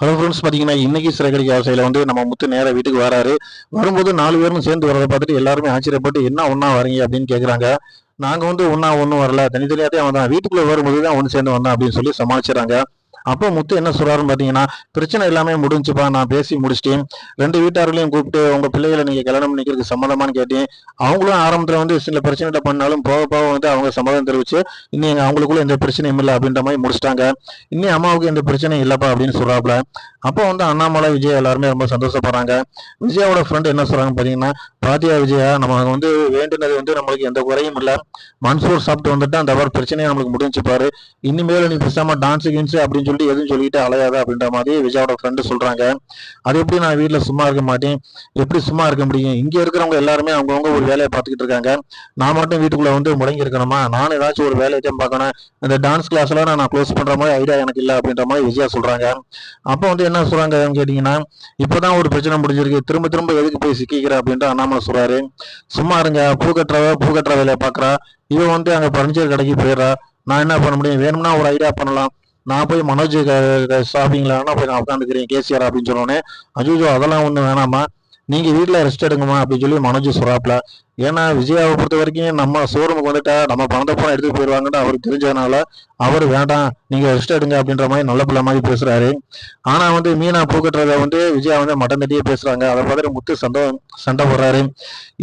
Hello friends பார்த்தீங்கன்னா இன்னைக்கு சிறகடிக்க ஆசையில் வந்து நம்ம முத்து நேராக வீட்டுக்கு வராரு. வரும்போது நாலு பேரும் சேர்ந்து வரதை பார்த்துட்டு எல்லாருமே ஆச்சரியப்பட்டு என்ன ஒன்றா வரீங்க? அப்படின்னு கேட்குறாங்க நாங்கள் வந்து ஒன்றா ஒன்றும் வரல. தனித்தனியாக தான். வீட்டுக்குள்ளே வரும்போது தான் ஒன்று சேர்ந்து வந்தான் அப்படின்னு சொல்லி சமாளிச்சுறாங்க. அப்போ முத்து என்ன சொல்றாருன்னு பார்த்தீங்கன்னா பிரச்சனை எல்லாமே முடிஞ்சுப்பா நான் பேசி முடிச்சிட்டேன். ரெண்டு வீட்டார்களையும் கூப்பிட்டு உங்க பிள்ளைகளை நீங்க கல்யாணம் பண்ணிக்கிறதுக்கு சம்மதமானு கேட்டேன். அவங்களும் ஆரம்பத்தில் வந்து சில பிரச்சனைகிட்ட பண்ணாலும் போக போக வந்து அவங்க சம்மதம் தெரிவிச்சு இன்னும் எங்க அவங்களுக்குள்ள எந்த பிரச்சனையும் இல்லை அப்படின்ற மாதிரி முடிச்சிட்டாங்க. இன்னும் அம்மாவுக்கு எந்த பிரச்சனையும் இல்லைப்பா அப்படின்னு சொல்றாப்புல. அப்போ வந்து அண்ணாமலை விஜய் எல்லாருமே ரொம்ப சந்தோஷப்படுறாங்க. விஜயாவோட ஃப்ரெண்ட் என்ன சொல்றாங்க பார்த்தீங்கன்னா பாத்தியா விஜயா நம்ம வந்து வேண்டுனது வந்து நம்மளுக்கு எந்த குறையும் இல்லை. மன்சூர் சாப்பிட்டு வந்துட்டு அந்த அவர் பிரச்சனையை நம்மளுக்கு முடிஞ்சு பாரு இனிமேல் நீ பேசாம டான்ஸ் கின்ஸ் அப்படின்னு சொல்லி எதுவும் சொல்லிட்டு அலையாத அப்படின்ற மாதிரி விஜயாவோட ஃப்ரெண்டு சொல்றாங்க. அது எப்படி நான் வீட்டில் சும்மா இருக்க மாட்டேன்? எப்படி சும்மா இருக்க முடியும்? இங்க இருக்கிறவங்க எல்லாருமே அவங்கவுங்க ஒரு வேலையை பார்த்துக்கிட்டு இருக்காங்க. நான் மட்டும் வீட்டுக்குள்ள வந்து முடங்கி இருக்கணுமா? நான் ஏதாச்சும் ஒரு வேலையை பார்க்கணும். இந்த டான்ஸ் கிளாஸ்ல நான் க்ளோஸ் பண்ற மாதிரி ஐடியா எனக்கு இல்லை அப்படின்ற மாதிரி விஜயா சொல்றாங்க. அப்போ வந்து என்ன சொல்றாங்க கேட்டீங்கன்னா இப்பதான் ஒரு பிரச்சனை முடிஞ்சிருக்கு. திரும்ப திரும்ப எதுக்கு போய் சிக்கிக்கிற அப்படின்ட்டு அண்ணாமலை சொல்றாரு. சும்மா இருங்க. பூ கட்டுறவ பூ கட்டுற வேலையை பாக்குறா இவன் வந்து அங்க பர்னிச்சர் கடைக்கு போயிடுறா. நான் என்ன பண்ண முடியும்? வேணும்னா ஒரு ஐடியா பண்ணலாம். நான் போய் மனோஜ் ஸ்டாஃபிங்கில் வேணா போய் நான் உட்காந்துக்கிறேன் கேசிஆர் அப்படின்னு சொன்னோன்னே அஜூஜோ அதெல்லாம் ஒன்றும் வேணாமா நீங்கள் வீட்டில் ரெஸ்ட் எடுங்கம்மா அப்படின்னு சொல்லி மனோஜ் சொல்றாப்ல. ஏன்னா விஜயாவை பொறுத்த வரைக்கும் நம்ம ஷோரூமுக்கு வந்துட்டா நம்ம பணத்தை போன எடுத்து போயிடுவாங்கன்னு அவருக்கு தெரிஞ்சதுனால அவர் வேண்டாம் நீங்கள் ரெஸ்ட் எடுங்க அப்படின்ற மாதிரி நல்ல பிள்ளை மாதிரி பேசுகிறாரு ஆனால் வந்து மீனா பூக்கட்டுறத வந்து விஜயா வந்து மட்டன் தட்டியே பேசுகிறாங்க அதை பார்த்துட்டு முத்து சண்டை சண்டை போடுறாரு.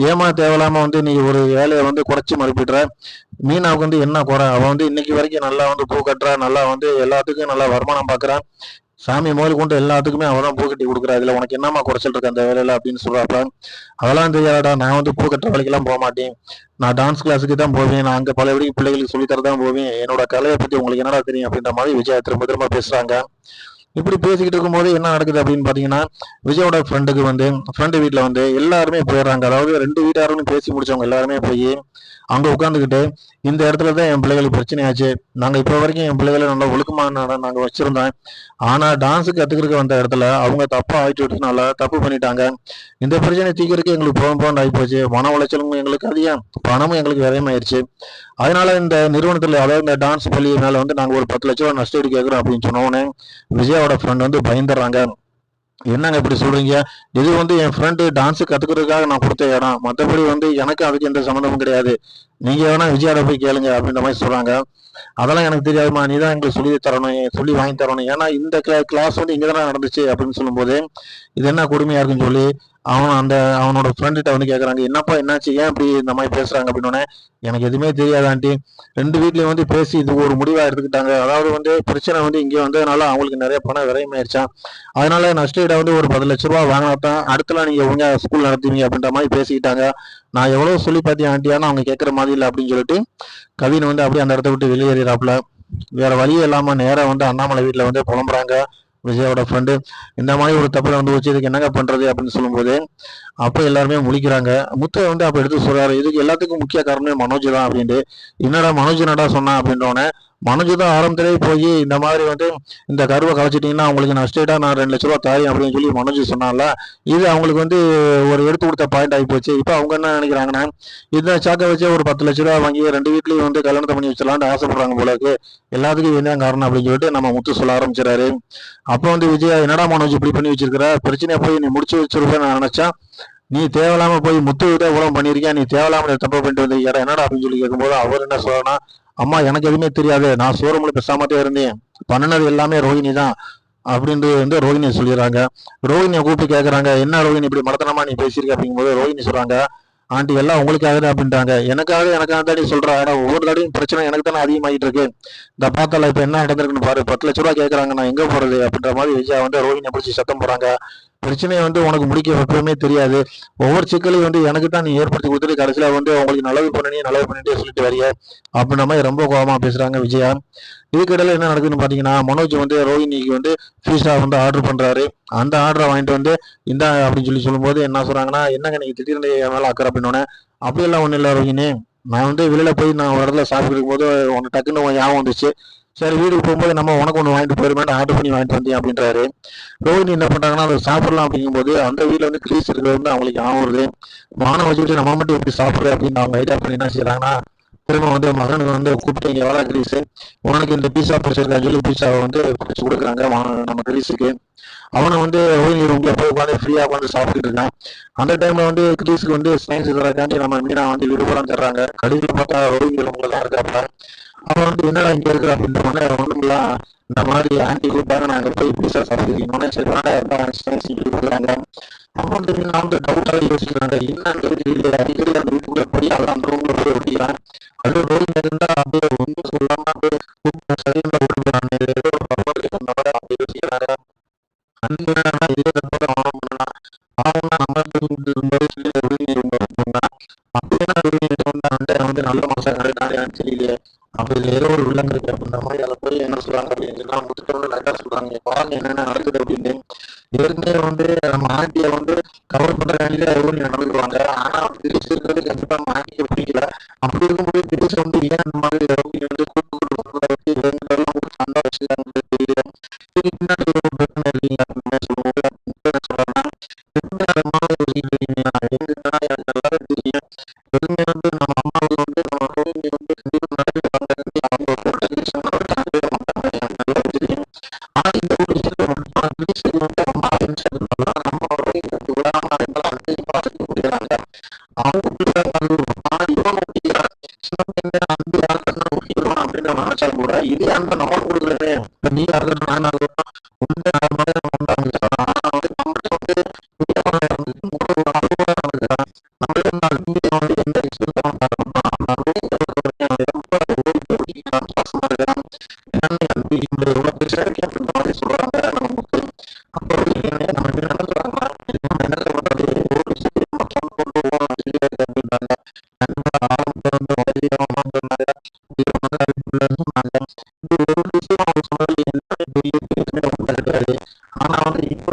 ஏமா தேவையில்லாமல் வந்து நீ ஒரு வேலையை வந்து குறைச்சி மறுப்பிடுற மீனாவுக்கு வந்து என்ன குறை? அவன் வந்து இன்னைக்கு வரைக்கும் நல்லா வந்து பூ கட்டுறா நல்லா வந்து எல்லாத்துக்கும் நல்லா வருமானம் பார்க்குறான் சாமி முதல் கொண்டு எல்லாத்துக்குமே அவன் தான் பூ கட்டி கொடுக்குறா இதுல உனக்கு என்னமா குறைச்சல் இருக்கு அந்த வேலையில அப்படின்னு சொல்றாப்ப அதெல்லாம் தெரியாதடா நான் வந்து பூ கட்டுற வேலைக்கெல்லாம் போக மாட்டேன். நான் டான்ஸ் கிளாஸுக்கு தான் போவேன். நான் அங்க பழையபடி பிள்ளைகளுக்கு சொல்லித்தர தான் போவேன். என்னோட கலையை பத்தி உங்களுக்கு என்னடா தெரியும் அப்படின்ற மாதிரி விஜயா திரும்ப திரும்ப பேசுறாங்க. இப்படி பேசிக்கிட்டு இருக்கும்போது என்ன நடக்குது அப்படின்னு பார்த்தீங்கன்னா விஜயோட ஃப்ரெண்டுக்கு வந்து ஃப்ரெண்டு வீட்டில் வந்து எல்லாருமே போயிடுறாங்க. அதாவது ரெண்டு வீட்டாருன்னு பேசி முடிச்சவங்க எல்லாருமே போய் அங்கே உட்காந்துக்கிட்டு இந்த இடத்துல தான் என் பிள்ளைகளுக்கு பிரச்சனையாச்சு நாங்கள் இப்போ வரைக்கும் என் பிள்ளைகளை நல்லா ஒழுக்கமான நாங்கள் வச்சுருந்தோம். ஆனால் டான்ஸு கத்துக்கிறதுக்கு வந்த இடத்துல அவங்க தப்பாக தப்பா விட்டதுனால தப்பு பண்ணிட்டாங்க. இந்த பிரச்சனை தீக்கிறதுக்கு எங்களுக்கு போகும் போன் ஆகி போச்சு. மன உளைச்சலும் எங்களுக்கு அதிகம். பணமும் எங்களுக்கு விரயமாயிருச்சு. அதனால இந்த நிறுவனத்தில் அதாவது இந்த டான்ஸ் பள்ளி மேலே வந்து நாங்கள் ஒரு பத்து லட்ச ரூபா நஷ்டம் கேட்குறோம் அப்படின்னு சொன்னோன்னே விஜய் விஜயாவோட ஃப்ரெண்ட் வந்து பயந்துடுறாங்க. என்னங்க இப்படி சொல்றீங்க? இது வந்து என் ஃப்ரெண்டு டான்ஸு கத்துக்கிறதுக்காக நான் கொடுத்த இடம். மற்றபடி வந்து எனக்கு அதுக்கு எந்த சம்மந்தமும் கிடையாது. நீங்க வேணா விஜயாட போய் கேளுங்க அப்படின்ற மாதிரி சொல்றாங்க. அதெல்லாம் எனக்கு தெரியாதுமா நீ தான் எங்களுக்கு சொல்லி தரணும் சொல்லி வாங்கி தரணும். ஏன்னா இந்த கிளாஸ் வந்து இங்க தானே நடந்துச்சு அப்படின்னு சொல்லும்போது இது என்ன கொடுமையா இருக்குன்னு சொல்லி அவன் அந்த அவனோட ஃப்ரெண்ட்கிட்ட வந்து கேட்குறாங்க என்னப்பா என்னாச்சு? ஏன் இப்படி இந்த மாதிரி பேசுகிறாங்க அப்படின்னோடனே எனக்கு எதுவுமே தெரியாதாண்டி ரெண்டு வீட்லேயும் வந்து பேசி இது ஒரு முடிவாக எடுத்துக்கிட்டாங்க. அதாவது வந்து பிரச்சனை வந்து இங்கே வந்ததுனால அவங்களுக்கு நிறைய பணம் விரயமாயிருச்சான் அதனால நஷ்டீட வந்து ஒரு பத்து லட்ச ரூபா வாங்கினாதான் அடுத்தலாம் நீங்கள் உங்க ஸ்கூல் நடத்துவீங்க அப்படின்ற மாதிரி பேசிக்கிட்டாங்க. நான் எவ்வளோ சொல்லி பார்த்தேன் ஆண்டியான்னு அவங்க கேட்கற மாதிரி இல்லை அப்படின்னு சொல்லிட்டு கவின் வந்து அப்படியே அந்த இடத்த விட்டு வெளியேறாப்புல வேற வழியே இல்லாமல் நேராக வந்து அண்ணாமலை வீட்டில் வந்து புலம்புறாங்க. விஜயோட ஃப்ரெண்டு இந்த மாதிரி ஒரு தப்புல வந்து வச்சு இதுக்கு என்னங்க பண்றது அப்படின்னு சொல்லும்போது அப்போ எல்லாருமே முழிக்கிறாங்க. முத்தை வந்து அப்போ எடுத்து சொல்றாரு இதுக்கு எல்லாத்துக்கும் முக்கிய காரணமே மனோஜ் தான் அப்படின்ட்டு. என்னடா மனோஜ் என்னடா சொன்னா அப்படின்றோடனே மனோஜ் தான் ஆரம்பத்திலேயே போய் இந்த மாதிரி வந்து இந்த கருவை கலைச்சிட்டிங்கன்னா அவங்களுக்கு நான் ஸ்டேட்டா நான் ரெண்டு லட்ச ரூபா தாரி அப்படின்னு சொல்லி மனோஜ் சொன்னால இது அவங்களுக்கு வந்து ஒரு எடுத்து கொடுத்த பாயிண்ட் ஆகி போச்சு. இப்போ அவங்க என்ன நினைக்கிறாங்கன்னா இந்த சாக்கை வச்சு ஒரு பத்து லட்ச ரூபா வாங்கி ரெண்டு வீட்லேயும் வந்து கல்யாணத்தை பண்ணி வச்சிடலான்னு ஆசைப்படுறாங்க போலக்கு எல்லாத்துக்கும் என்ன காரணம் அப்படின்னு சொல்லிட்டு நம்ம முத்து சொல்ல ஆரம்பிச்சிடாரு அப்போ வந்து விஜயா என்னடா மனோஜ் இப்படி பண்ணி வச்சிருக்கிற? பிரச்சனையை போய் நீ முடிச்சு வச்சிருப்பேன் நான் நினச்சேன். நீ தேவையில்லாம போய் முத்து விட உலகம் பண்ணிருக்கியா நீ தேவையில்லாம தப்பு பண்ணிட்டு வந்து என்னடா? அப்படின்னு சொல்லி கேட்கும்போது அவர் என்ன சொல்றனா அம்மா எனக்கு எதுவுமே தெரியாது. நான் ஷோரூம்ல பேசாமத்தே இருந்தேன். பண்ணினது எல்லாமே ரோஹிணி தான் அப்படின்ட்டு வந்து ரோஹிணியை சொல்லிடுறாங்க. ரோஹிணியை கூப்பிட்டு கேட்குறாங்க என்ன ரோஹிணி இப்படி மடத்தனமா நீ பேசியிருக்க? அப்படிங்கும்போது ரோஹிணி சொல்றாங்க ஆண்டி எல்லாம் உங்களுக்காக தான் அப்படின்ட்டாங்க எனக்காக எனக்காக தான் நீ சொல்ற. ஆனா ஒவ்வொரு தடையும் பிரச்சனை எனக்கு தானே அதிகமாகிட்டு இருக்கு. இந்த பார்த்தால இப்ப என்ன நடந்திருக்குன்னு பாரு. பத்து லட்ச ரூபா கேட்கறாங்க நான் எங்க போறது? அப்படின்ற மாதிரி விஜயா வந்து ரோஹிணியை பிடிச்சி சத்தம் போறாங்க பிரச்சனையை வந்து உனக்கு முடிக்க எப்பவுமே தெரியாது. ஒவ்வொரு சிக்கலையும் வந்து எனக்கு தான் நீ ஏற்படுத்தி கொடுத்துட்டு கடைசியில் வந்து உங்களுக்கு நல்லது பண்ணி நல்லது பண்ணிட்டே சொல்லிட்டு வரிய அப்படின்ற மாதிரி ரொம்ப கோபமாக பேசுகிறாங்க விஜயா. இதுக்கிடையில் என்ன நடக்குதுன்னு பார்த்தீங்கன்னா மனோஜ் வந்து ரோஹினிக்கு வந்து ஃபீஸா வந்து ஆர்டர் பண்ணுறாரு அந்த ஆர்டரை வாங்கிட்டு வந்து இந்த அப்படின்னு சொல்லி சொல்லும்போது என்ன சொல்கிறாங்கன்னா என்னங்க நீங்கள் திடீர்னு என் மேலே அக்கறை அப்படின்னு அப்படியெல்லாம் ஒன்றும் இல்லை ரோஹினி நான் வந்து வெளியில் போய் நான் ஒரு இடத்துல சாப்பிட்டு போது உனக்கு டக்குன்னு ஞாபகம் வந்துச்சு சரி வீட்டுக்கு போகும்போது நம்ம உனக்கு ஒன்று வாங்கிட்டு போயிருமே ஆர்டர் பண்ணி வாங்கிட்டு வந்தேன் அப்படின்றாரு. ரோஹினி என்ன பண்றாங்கன்னா அதை சாப்பிடலாம் அப்படிங்கும்போது அந்த வீட்டில் வந்து கிரீஸ் இருக்கிறது வந்து அவங்களுக்கு ஞாபகம் வருது. மானம் வச்சுக்கிட்டு நம்ம மட்டும் எப்படி சாப்பிட்ற அப்படின்னு அவங்க ஐடியா பண்ணி என்ன செய்யறாங்கன்னா திரும்ப வந்து மகனுக்கு வந்து கூப்பிட்டு இங்க வர கிரீஸ் உனக்கு இந்த பீஸா பிடிச்சிருக்கா சொல்லி பீஸாவை வந்து பிடிச்சி கொடுக்குறாங்க நம்ம கிரீஸுக்கு அவனை வந்து ஓய்வு ரூம்ல போய் உட்காந்து ஃப்ரீயா உட்காந்து சாப்பிட்டுட்டு இருக்கான். அந்த டைம்ல வந்து கிரீஸுக்கு வந்து சயின்ஸ் தரக்காண்டி நம்ம மீனா வந்து விடுபடம் தர்றாங்க. கடைசியில் பார்த்தா ஓய்வு ரூம்ல தான் இருக்காப்ல அவன் வந்து என்னடா இங்க இருக்கிற அப்படின்ற மாதிரி ஒண்ணுமில்லாம் இந்த மாதிரி ஆண்டி கூப்பிட்டாங்க நாங்க போய் பீஸா சாப்பிட்டுருக்கீங்க சரி வேண்டாம் சயின்ஸ் கொடுக்குறாங்க அவன் வந்து நான் வந்து டவுட்டாக யோசிக்கிறாங்க என்னன்னு தெரியல அடிக்கடி அந்த வீட்டுக்குள்ள போய் அந்த ரூம்ல போய் ஒட்டிக்கிறான். அது ரோல் இருந்தா அப்படியே ஒன்றும் அப்படியே கூப்பிட்டு ஏதோ ஒரு சொன்னவரை அப்படி யோசிக்கிறாங்க இதே அவனும் பண்ணலாம். நம்ம சொல்லி ரொம்ப அப்படியே வந்து நல்ல மாசம் கிடையாது தெரியலையே. அப்படி இதுல ஏதோ ஒரு வில்லங்க அப்படின்ற மாதிரி அதை போய் என்ன சொல்றாங்க அப்படின்னு சொன்னா முத்துட்டு லைட்டா சொல்றாங்க. பாருங்க என்னென்ன நடக்குது அப்படின்னு. ஏற்கனவே வந்து நம்ம ஆண்டியை வந்து கவர் பண்ற வேண்டிய ஊர் நடந்துருவாங்க ஆனா திருச்சி இருக்கிறது கண்டிப்பா நம்ம ஆண்டியை பிடிக்கல. அப்படி இருக்கும்போது திருச்சி வந்து ஏன் அந்த மாதிரி ரவுடி வந்து கூட்டு கூட்டு வச்சு சண்டை வச்சுக்காங்க தெரியல. அப்படின்னு நினைச்சா கூட இது அந்த நம்ம கொடுக்குறேன் நீ யாருக்குன்னா நான் யாருக்குன்னா உண்மை யார் மாதிரி ஆனா வந்து நம்மகிட்ட வந்து இருந்தது ஒரு எந்த ரொம்ப ஓடி அந்த இது ஒரு விஷயம் அவங்க சொன்னது என்ன பெரிய பிரச்சனை அவங்க இருக்காது ஆனா வந்து இப்போ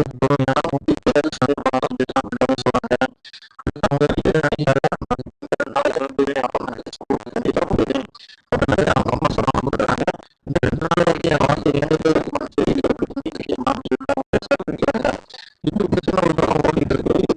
வந்து ஏன்னா முட்டி பேர் அப்படின்னு அவங்க நினைக்கிறாங்க நாளைக்கு வந்து அப்பா அப்படின்னு அவங்க அம்மா சொன்னாங்க கொடுக்குறாங்க இந்த ரெண்டு நாள் வரைக்கும் என் வாழ்க்கை அப்படின்னு அவங்க இந்த பிரச்சனை ஓடிட்டு இருக்கு